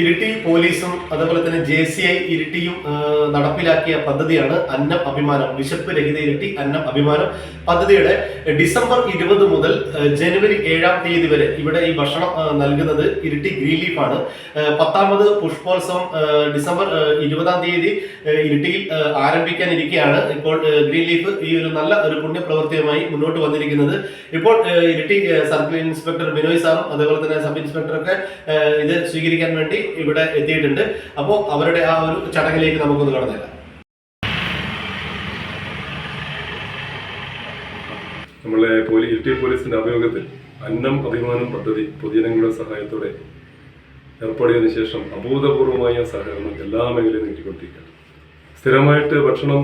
ഇരിട്ടി പോലീസും അതുപോലെ തന്നെ ജെ സി ഐ ഇരിട്ടിയും നടപ്പിലാക്കിയ പദ്ധതിയാണ് അന്നം അഭിമാനം. വിശപ്പ് രഹിത ഇരിട്ടി അന്നം അഭിമാനം പദ്ധതിയുടെ ഡിസംബർ ഇരുപത് മുതൽ ജനുവരി ഏഴാം തീയതി വരെ ഇവിടെ ഈ ഭക്ഷണം നൽകുന്നത് ഇരിട്ടി ഗ്രീൻ ലീഫാണ്. പത്താമത് പുഷ്പോത്സവം ഡിസംബർ ഇരുപതാം തീയതി ഇരിട്ടിയിൽ ആരംഭിക്കാനിരിക്കുകയാണ് ഇപ്പോൾ ഗ്രീൻ ലീഫ് ഈ ഒരു നല്ല ഒരു പുണ്യപ്രവൃത്തിയുമായി മുന്നോട്ട് വന്നിരിക്കുന്നത്. ഇപ്പോൾ ഇരിട്ടി സർക്കിൾ ഇൻസ്പെക്ടർ ബിനോയ് സാറും അതുപോലെ തന്നെ സബ് ഇൻസ്പെക്ടറൊക്കെ ഇത് സ്വീകരിക്കാൻ വേണ്ടി ഇവിടെ എത്തിയിട്ടുണ്ട്. അപ്പോൾ അവരുടെ ആ ഒരു ചടങ്ങിലേക്ക് നമുക്കൊന്ന് കടന്നേക്കാം. നമ്മളെ പോലീ ഇരിട്ടി പോലീസിന്റെ അഭിമുഖത്തിൽ അന്നം അഭിമാനം പദ്ധതി പൊതുജനങ്ങളുടെ സഹായത്തോടെ ഏർപ്പാടിയതിനു ശേഷം അഭൂതപൂർവമായ സഹകരണം എല്ലാ മേഖലയും നീട്ടിക്കൊണ്ടിരിക്കുകയാണ്. സ്ഥിരമായിട്ട് ഭക്ഷണം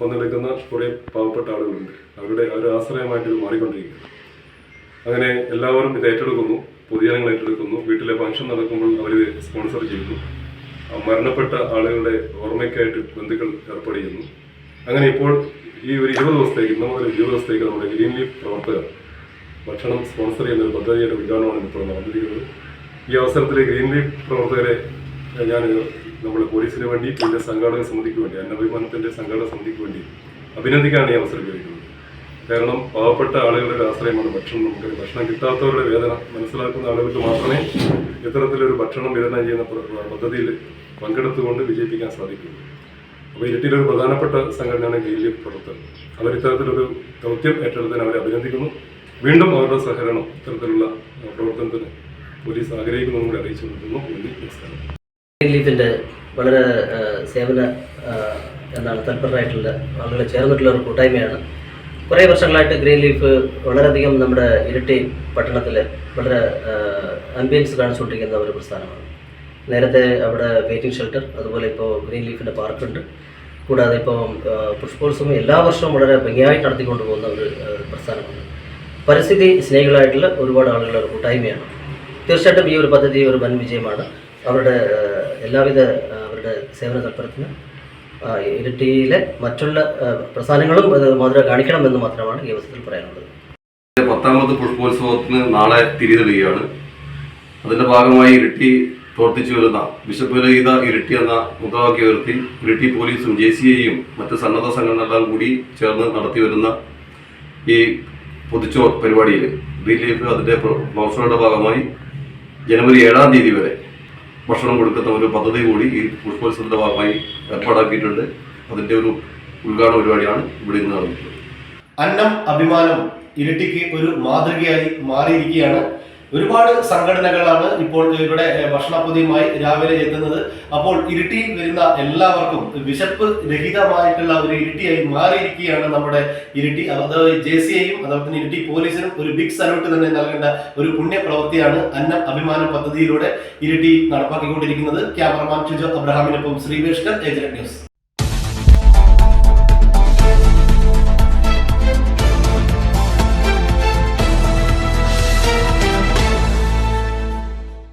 വന്നെടുക്കുന്ന കുറേ പാവപ്പെട്ട ആളുകളുണ്ട്. അവരുടെ ഒരു ആശ്രയമായിട്ട് ഇത് മാറിക്കൊണ്ടിരിക്കുകയാണ്. അങ്ങനെ എല്ലാവരും ഇത് ഏറ്റെടുക്കുന്നു. പൊതുജനങ്ങൾ ഏറ്റെടുക്കുന്നു വീട്ടിലെ ഫംഗ്ഷൻ നടക്കുമ്പോൾ അവർ സ്പോൺസർ ചെയ്യുന്നു. മരണപ്പെട്ട ആളുകളുടെ ഓർമ്മയ്ക്കായിട്ട് ബന്ധുക്കൾ ഏർപ്പാട് ചെയ്യുന്നു അങ്ങനെ ഇപ്പോൾ ഈ ഒരു ഇരുപത് ദിവസത്തേക്ക് ഇന്ന് മുതൽ ഇരുപത് ദിവസത്തേക്ക് നമ്മുടെ ഗ്രീൻ ലീഫ് പ്രവർത്തകർ ഭക്ഷണം സ്പോൺസർ ചെയ്യുന്ന ഒരു പദ്ധതിയുടെ ഉദ്ഘാടനമാണ് ഇപ്പോൾ നടന്നിരിക്കുന്നത് ഈ അവസരത്തിൽ ഗ്രീൻ ലീഫ് പ്രവർത്തകരെ ഞാൻ നമ്മൾ പോലീസിന് വേണ്ടി ഇതിന്റെ സംഘാടക സമിതിക്ക് വേണ്ടി അന്നഭിമാനത്തിന്റെ സംഘാടക സമിതിക്ക് വേണ്ടി അഭിനന്ദിക്കാനാണ് ഈ അവസരം ഉപയോഗിക്കുന്നത് കാരണം പാവപ്പെട്ട ആളുകളുടെ ഒരു ആശ്രയമാണ് ഭക്ഷണം. നമുക്ക് ഭക്ഷണം കിട്ടാത്തവരുടെ വേദന മനസ്സിലാക്കുന്ന ആളുകൾക്ക് മാത്രമേ ഇത്തരത്തിലൊരു ഭക്ഷണം വിതരണം ചെയ്യുന്ന പദ്ധതിയിൽ പങ്കെടുത്തുകൊണ്ട് വിജയിപ്പിക്കാൻ സാധിക്കുള്ളൂ അപ്പോൾ ഇരട്ടിയിലൊരു പ്രധാനപ്പെട്ട സംഘടനയാണ് ഗെയിലി പ്രവർത്തകർ. അവർ ഇത്തരത്തിലൊരു ദൗത്യം ഏറ്റെടുത്തതിന് അവരെ അഭിനന്ദിക്കുന്നു. വീണ്ടും അവരുടെ സഹകരണം ഇത്തരത്തിലുള്ള പ്രവർത്തനത്തിന് പോലീസ് ആഗ്രഹിക്കുന്നു കൂടി അറിയിച്ചു കൊടുക്കുന്നു. നമസ്കാരം. ഗ്രീൻ വളരെ സേവന എന്താണ് തൽപരരായിട്ടുള്ള ആളുകൾ ചേർന്നിട്ടുള്ള ഒരു കൂട്ടായ്മയാണ് കുറേ വർഷങ്ങളായിട്ട് ഗ്രീൻ ലീഫ് വളരെയധികം നമ്മുടെ ഇരട്ടി പട്ടണത്തിൽ വളരെ അംബിയൻസ് കാണിച്ചുകൊണ്ടിരിക്കുന്ന ഒരു പ്രസ്ഥാനമാണ്. നേരത്തെ അവിടെ വെയിറ്റിംഗ് ഷെൽട്ടർ അതുപോലെ ഇപ്പോൾ ഗ്രീൻ ലീഫിന്റെ പാർക്കുണ്ട്. കൂടാതെ ഇപ്പോൾ പുഷ്പോത്സവം എല്ലാ വർഷവും വളരെ ഭംഗിയായിട്ട് നടത്തിക്കൊണ്ട് പോകുന്ന ഒരു പ്രസ്ഥാനമാണ്. പരിസ്ഥിതി സ്നേഹികളായിട്ടുള്ള ഒരുപാട് ആളുകളുടെ ഒരു കൂട്ടായ്മയാണ്. തീർച്ചയായിട്ടും ഈ ഒരു പദ്ധതി ഒരു വൻ വിജയമാണ്. അവരുടെ എല്ലാവിധ അവരുടെ സേവന തൽപ്പരത്തിന് ഇരിട്ടിയിലെ മറ്റുള്ള പ്രസ്ഥാനങ്ങളും മാതൃക കാണിക്കണമെന്ന് മാത്രമാണ് ഈ അവസരത്തിൽ പറയാനുള്ളത്. പത്താമത് പുഷ്പോത്സവത്തിന് നാളെ തിരിതെളിയുകയാണ്. അതിന്റെ ഭാഗമായി ഇരിട്ടി പ്രവർത്തിച്ചു വരുന്ന ബിഷപ്പ് രഹിത ഇരിട്ടി എന്ന മുദ്രാവാക്യം ഉയർത്തി ഇരിട്ടി പോലീസും ജെ സി ഐയും മറ്റ് സന്നദ്ധ സംഘടനകളെല്ലാം കൂടി ചേർന്ന് നടത്തി വരുന്ന ഈ പൊതിച്ചോർ പരിപാടിയിൽ ബി ലീഫ് അതിന്റെ പ്ര- ഭാഗമായി ജനുവരി ഏഴാം തീയതി വരെ ഭക്ഷണം കൊടുക്കുന്ന ഒരു പദ്ധതി കൂടി ഈ പുഷ്പോത്സവത്തിന്റെ ഭാഗമായി ഏർപ്പാടാക്കിയിട്ടുണ്ട്. അതിന്റെ ഒരു ഉദ്ഘാടന പരിപാടിയാണ് ഇവിടെ ഇന്ന് നടന്നിട്ടുള്ളത് അന്നം അഭിമാനം ഇരട്ടിക്ക് ഒരു മാതൃകയായി മാറിയിരിക്കുകയാണ് ഒരുപാട് സംഘടനകളാണ് ഇപ്പോൾ ഇവിടെ ഭക്ഷണപ്പൊതിയുമായി രാവിലെ എത്തുന്നത്. അപ്പോൾ ഇരുട്ടി വരുന്ന എല്ലാവർക്കും വിശപ്പ് രഹിതമായിട്ടുള്ള ഒരു ഇരുട്ടിയായി മാറിയിരിക്കുകയാണ് നമ്മുടെ ഇരുട്ടി. അത് ജെ സി ഐയും അതോടൊപ്പം തന്നെ ഇരിട്ടി പോലീസിനും ഒരു ബിഗ് സല്യൂട്ട് തന്നെ നൽകേണ്ട ഒരു പുണ്യ പ്രവൃത്തിയാണ് അന്നം അഭിമാനം പദ്ധതിയിലൂടെ ഇരുട്ടി നടപ്പാക്കിക്കൊണ്ടിരിക്കുന്നത്. ക്യാമറമാൻ ഷിജോ അബ്രഹാമിനൊപ്പം ശ്രീവേഷ്കർ ഏജന്റ് ന്യൂസ്.